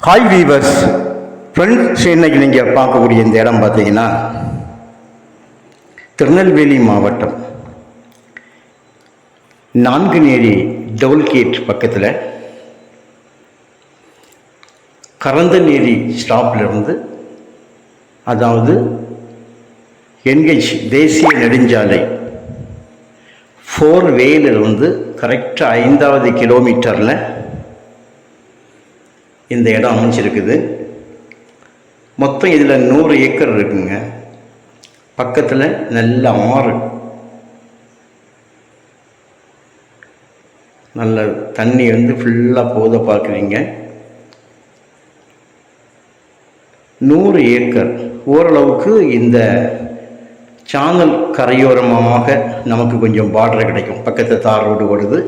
Hi viewers friends இன்னைக்கு நீங்கள் பார்க்கக்கூடிய இந்த இடம் பார்த்தீங்கன்னா திருநெல்வேலி மாவட்டம். நான்குநேரி டோல்கேட் பக்கத்தில் கரந்தநேரி ஸ்டாப்லேருந்து அதாவது என்கெஜ் தேசிய நெடுஞ்சாலை ஃபோர் வேலிருந்து கரெக்டாக ஐந்தாவது கிலோமீட்டரில் இந்த இடம் அமைஞ்சிருக்குது. மொத்தம் இதில் நூறு ஏக்கர் இருக்குங்க. பக்கத்தில் நல்ல ஆறு. நல்ல தண்ணி வந்து ஃபுல்லாக போத பார்க்குறீங்க நூறு ஏக்கர். ஓரளவுக்கு இந்த சானல் கரையோரமாக நமக்கு கொஞ்சம் பார்டர் கிடைக்கும். பக்கத்தில் தார் ரோடு ஓடுது.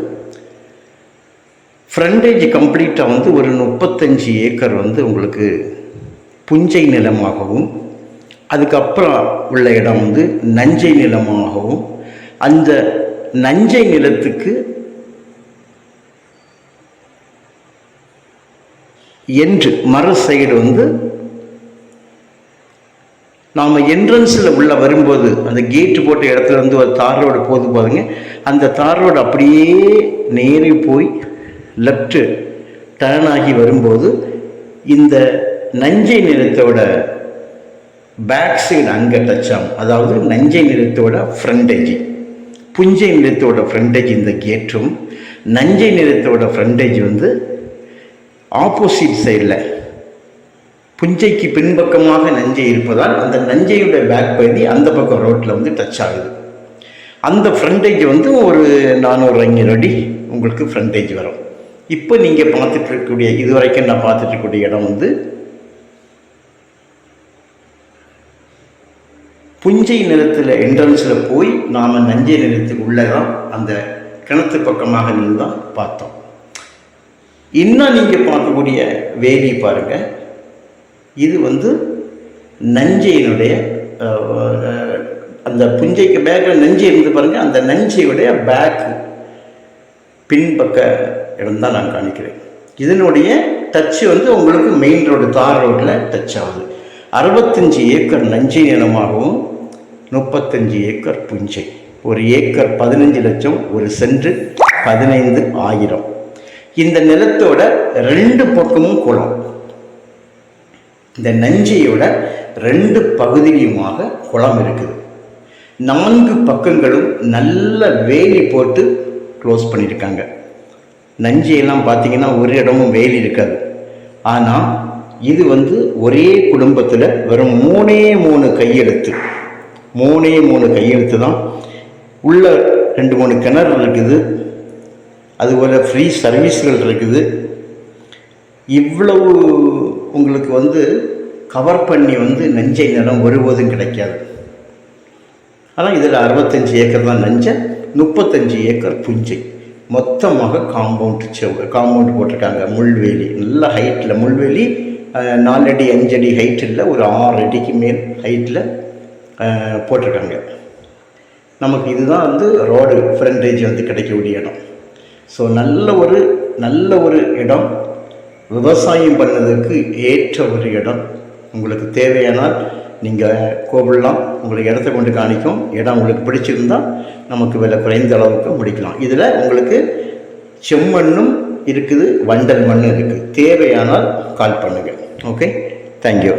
ஃப்ரண்டேஜ் கம்ப்ளீட்டாக வந்து ஒரு முப்பத்தஞ்சு ஏக்கர் வந்து உங்களுக்கு புஞ்சை நிலமாகவும் அதுக்கப்புறம் உள்ள இடம் வந்து நஞ்சை நிலமாகவும். அந்த நஞ்சை நிலத்துக்கு என்று மறு சைடு வந்து நாம் என்ட்ரன்ஸில் உள்ளே வரும்போது அந்த கேட்டு போட்ட இடத்துல வந்து ஒரு தார் ரோடு போது பாருங்க. அந்த தார் ரோடு அப்படியே நேரே போய் லெஃப்ட்டு டர்ன் ஆகி வரும்போது இந்த நஞ்சை நிறத்தோட பேக் சைடு அங்கே டச் ஆகும் அதாவது நஞ்சை நிலத்தோட ஃப்ரண்டேஜ் புஞ்சை நிலத்தோட ஃப்ரண்டேஜ் இந்த கேட்டும் நஞ்சை நிறத்தோட ஃப்ரண்டேஜ் வந்து ஆப்போசிட் சைடில் புஞ்சைக்கு பின்பக்கமாக நஞ்சை இருப்பதால் அந்த நஞ்சையோட பேக் பகுதி அந்த பக்கம் ரோட்டில் வந்து டச் ஆகுது. அந்த ஃப்ரண்டேஜ் வந்து ஒரு நானூறு ஐநூறு அடி உங்களுக்கு ஃப்ரண்டேஜ் வரும். இப்போ நீங்கள் பார்த்துட்டு இருக்கக்கூடிய இது வரைக்கும் நான் பார்த்துட்டு இருக்கக்கூடிய இடம் வந்து புஞ்சை நிலத்தில் என்ட்ரன்ஸில் போய் நாம் நஞ்சை நிலத்துக்கு உள்ளே தான் அந்த கிணத்து பக்கமாக நின்று தான் பார்த்தோம். இன்னும் நீங்கள் பார்க்கக்கூடிய வேலி பாருங்கள் இது வந்து நஞ்சையினுடைய அந்த புஞ்சைக்கு பேக்கில் நஞ்சை இருந்து பாருங்கள் அந்த நஞ்சையுடைய பேக் பின்பக்க இடம் தான் நான் காணிக்கிறேன் இதனுடைய டச்சு வந்து உங்களுக்கு மெயின் ரோடு தார் ரோட்டில் டச் ஆகுது. அறுபத்தஞ்சு ஏக்கர் நஞ்சை நிலமாகவும் முப்பத்தஞ்சு ஏக்கர் புஞ்சை. ஒரு ஏக்கர் பதினஞ்சு லட்சம் ஒரு சென்று பதினைந்து ஆயிரம். இந்த நிலத்தோட ரெண்டு பக்கமும் குளம். இந்த நஞ்சையோட ரெண்டு பகுதியுமாக குளம் இருக்குது. நான்கு பக்கங்களும் நல்ல வேலி போட்டு க்ளோஸ் பண்ணியிருக்காங்க நஞ்சையெல்லாம் பார்த்தீங்கன்னா ஒரு இடமும் வேலி இருக்காது. ஆனால் இது வந்து ஒரே குடும்பத்தில் வெறும் மூணே மூணு கையெழுத்து. மூணே மூணு கையெழுத்து தான். உள்ள ரெண்டு மூணு கிணறு இருக்குது. அதுபோல் ஃப்ரீ சர்வீஸ்கள் இருக்குது. இவ்வளவு உங்களுக்கு வந்து கவர் பண்ணி வந்து நஞ்சை நிலம் ஒருபோதும் கிடைக்காது. ஆனால் இதில் அறுபத்தஞ்சு ஏக்கர் தான் நஞ்சை முப்பத்தஞ்சு ஏக்கர் புஞ்சை. மொத்தமாக காம்பவுண்ட் செவ் காம்பவுண்ட் போட்டிருக்காங்க. முள்வேலி நல்ல ஹைட்டில் முள்வேலி நாலடி அஞ்சடி ஹைட்டில் ஒரு ஆறு அடிக்கு மேல் ஹைட்டில் போட்டிருக்காங்க. நமக்கு இதுதான் வந்து ரோடு ஃப்ரண்டேஜ் வந்து கிடைக்கக்கூடிய இடம். ஸோ நல்ல ஒரு நல்ல ஒரு இடம். விவசாயம் பண்ணதுக்கு ஏற்ற ஒரு இடம். உங்களுக்கு தேவையானால் நீங்கள் கோவில்லாம் உங்களுக்கு இடத்த கொண்டு காணிக்கும். இடம் உங்களுக்கு பிடிச்சிருந்தா நமக்கு விலை குறைந்த அளவுக்கு முடிக்கலாம். இதில் உங்களுக்கு செம்மண்ணும் இருக்குது வண்டல் மண்ணும் இருக்குது தேவையானால் கால் பண்ணுங்கள் ஓகே தேங்க்யூ